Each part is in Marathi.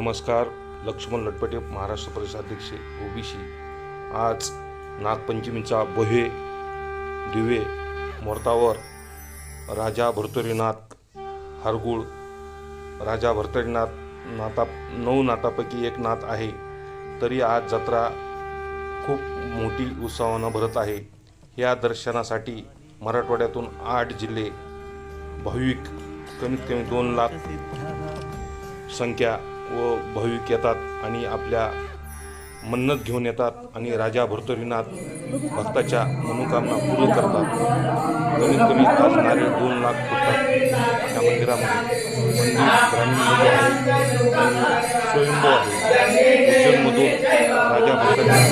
नमस्कार लक्ष्मण लटपटे महाराष्ट्र प्रदेशाध्यक्ष ओबीसी. आज नागपंचमीचा भव्य दिवे मुहूर्तावर राजा भर्तरीनाथ हरगुळ राजा भर्तरीनाथ नाता नऊ नातापैकी एक नात आहे. तरी आज जत्रा खूप मोठी उत्साहानं भरत आहे. या दर्शनासाठी मराठवाड्यातून आठ जिल्हे भाविक कमीत कमी दोन लाख संख्या व भाविक येतात आणि आपल्या मन्नत घेऊन येतात आणि राजा भर्तरीनाथ भक्ताच्या मनोकामना पूर्ण करतात. कमीत कमी असणारे दोन लाख फुटतात त्या मंदिरामध्ये मंदिर ग्रामीणमध्ये आहे आणि स्वयंभू आहे. उज्जैनमधून राजा भर्तरीनाथ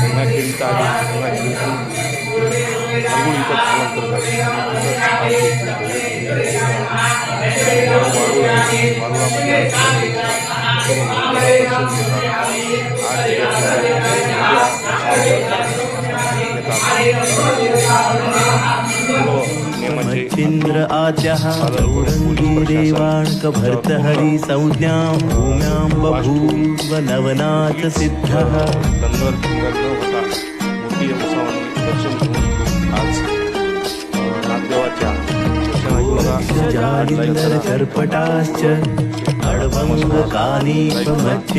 पुन्हा खेळता आले पुन्हा खेळून स्थलांतर झाले मच्छिन्द्र आद्यः गौरङ्गीरेवाणकभर्तहरि संज्ञां भूम्यां बभूव नवनाथ सिद्धः। दर्शनाची जालिंदर कर्पटाश्च अडवङ्गकानीपमध्य